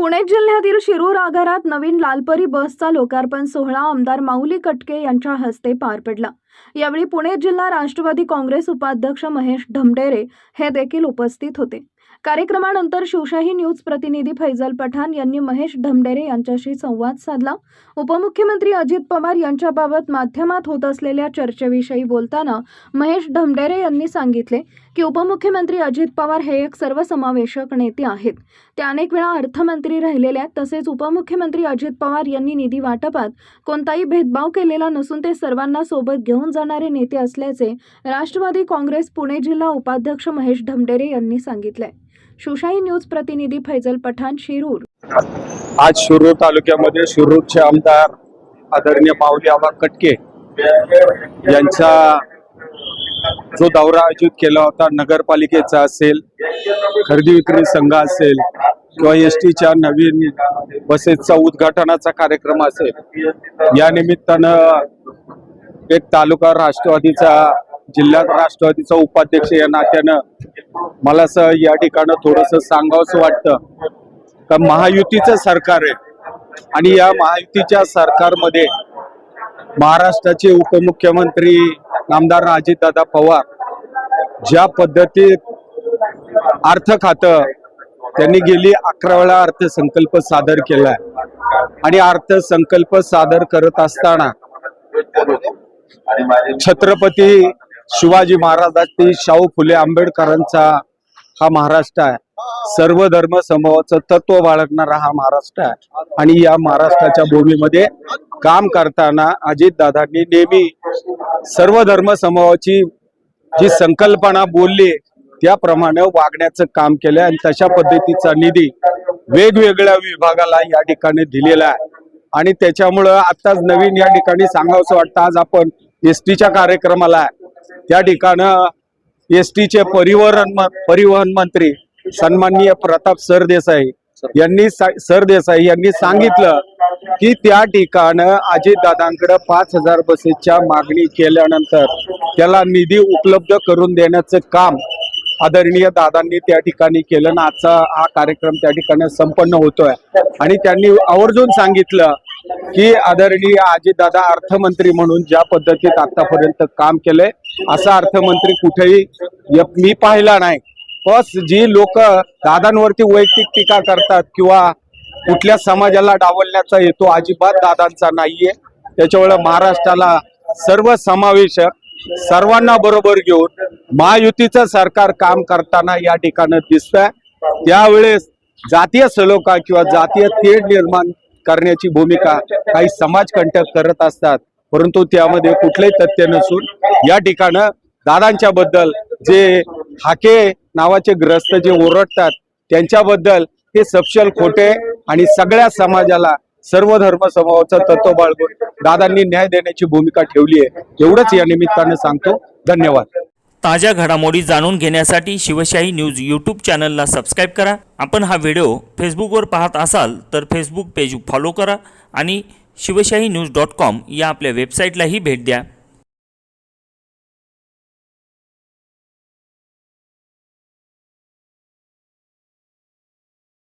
पुणे जिल्ह्यातील शिरूर आगारात नवीन लालपरी बसचा लोकार्पण सोहळा आमदार माऊली कटके यांच्या हस्ते पार पडला. यावेळी पुणे जिल्हा राष्ट्रवादी काँग्रेस उपाध्यक्ष महेश ढमडेरे हे देखील उपस्थित होते. कार्यक्रमानंतर शिवशाही न्यूज प्रतिनिधी फैजल पठाण यांनी महेश ढमडेरे यांच्याशी संवाद साधला. उपमुख्यमंत्री अजित पवार यांच्याबाबत माध्यमात होत असलेल्या चर्चेविषयी बोलताना महेश ढमडेरे यांनी सांगितले की उपमुख्यमंत्री अजित पवार हे एक सर्वसमावेशक नेते आहेत. ते अनेक वेळा अर्थमंत्री राहिलेले आहेत तसेच उपमुख्यमंत्री अजित पवार यांनी निधी वाटपात कोणताही भेदभाव केलेला नसून ते सर्वांना सोबत घेऊन जाणारे नेते असल्याचे राष्ट्रवादी काँग्रेस पुणे जिल्हा उपाध्यक्ष महेश ढमडेरे यांनी सांगितले शिवशाही न्यूज प्रतिनिधी फैजल पठाण शिरूर. आज शिरूर तालुक्यामध्ये शिरूरचे आमदार आदरणीय माऊली आबा कटके यांच्या जो दौरा आयोजित केला होता नगरपालिकेचा असेल खरेदी विक्री संघ असेल किंवा एस टीच्या नवीन बसेसचा उद्घाटनाचा कार्यक्रम असेल या निमित्तानं एक तालुका राष्ट्रवादीचा जिल्ह्यात राष्ट्रवादीचा उपाध्यक्ष या नात्यानं मला असं या ठिकाणं थोडंसं सांगावंसं वाटतं. का महायुतीचं सरकार आहे. आणि या महायुतीच्या सरकारमध्ये महाराष्ट्राचे उपमुख्यमंत्री आमदार अजितदादा पवार ज्या पद्धतीत अर्थ खातं त्यांनी गेली अकरा वेळा अर्थसंकल्प सादर केलाय. आणि अर्थसंकल्प सादर करत असताना छत्रपती शिवाजी महाराजांची शाहू फुले आंबेडकरांचा हा महाराष्ट्र आहे. सर्व धर्म समूहाचं तत्व बाळगणारा हा महाराष्ट्र आहे. आणि या महाराष्ट्राच्या भूमीमध्ये काम करताना अजितदादांनी नेहमी सर्व धर्म समूहाची जी संकल्पना बोलली त्याप्रमाणे वागण्याचं काम केलं आणि तशा पद्धतीचा निधी वेगवेगळ्या विभागाला या ठिकाणी दिलेला आहे. आणि त्याच्यामुळं आत्ताच नवीन या ठिकाणी सांगावंसं वाटतं आज आपण एस टीच्या कार्यक्रमाला आहे. त्या ठिकाणं एस टीचे परिवहन परिवहन मंत्री सन्माननीय प्रताप सरदेसाई यांनी सरदेसाई यांनी सांगितलं की त्या ठिकाणं अजितदादांकडे पाच हजार बसेसच्या मागणी केल्यानंतर त्याला निधी उपलब्ध करून देण्याचं काम आदरणीय दादांनी त्या ठिकाणी केलं ना आजचा हा कार्यक्रम त्या ठिकाणी संपन्न होतोय. आणि त्यांनी आवर्जून सांगितलं की आदरणीय आजीदादा अर्थमंत्री म्हणून ज्या पद्धतीत आतापर्यंत काम केलंय असा अर्थमंत्री कुठेही य- मी पाहिला नाही. बस जी लोक दादांवरती वैयक्तिक टीका करतात किंवा कुठल्या समाजाला डावलण्याचा हेतू अजिबात दादांचा नाहीये. त्याच्यामुळे महाराष्ट्राला सर्व समावेशक सर्वांना बरोबर घेऊन महायुतीचं सरकार काम करताना या ठिकाणी दिसतंय. त्यावेळेस जातीय सलोखा किंवा जातीय तेढ निर्माण करण्याची भूमिका काही समाजकंटक करत असतात. परंतु त्यामध्ये कुठलेही तथ्य नसून या ठिकाणं दादांच्या बद्दल जे हाके नावाचे ग्रस्त जे ओरडतात त्यांच्याबद्दल हे सपशल खोटे आणि सगळ्या समाजाला सर्व धर्म समूहाचं तत्व बाळगून दादांनी न्याय देण्याची भूमिका ठेवली आहे. एवढंच या निमित्तानं सांगतो. धन्यवाद. ताज्या घडामोडी जाणून घेण्यासाठी शिवशाही न्यूज यूट्यूब चॅनलला सबस्क्राईब करा. आपण हा व्हिडिओ फेसबुकवर पाहत असाल तर फेसबुक पेज फॉलो करा आणि शिवशाही न्यूज डॉट कॉम या आपल्या वेबसाईटलाही भेट द्या.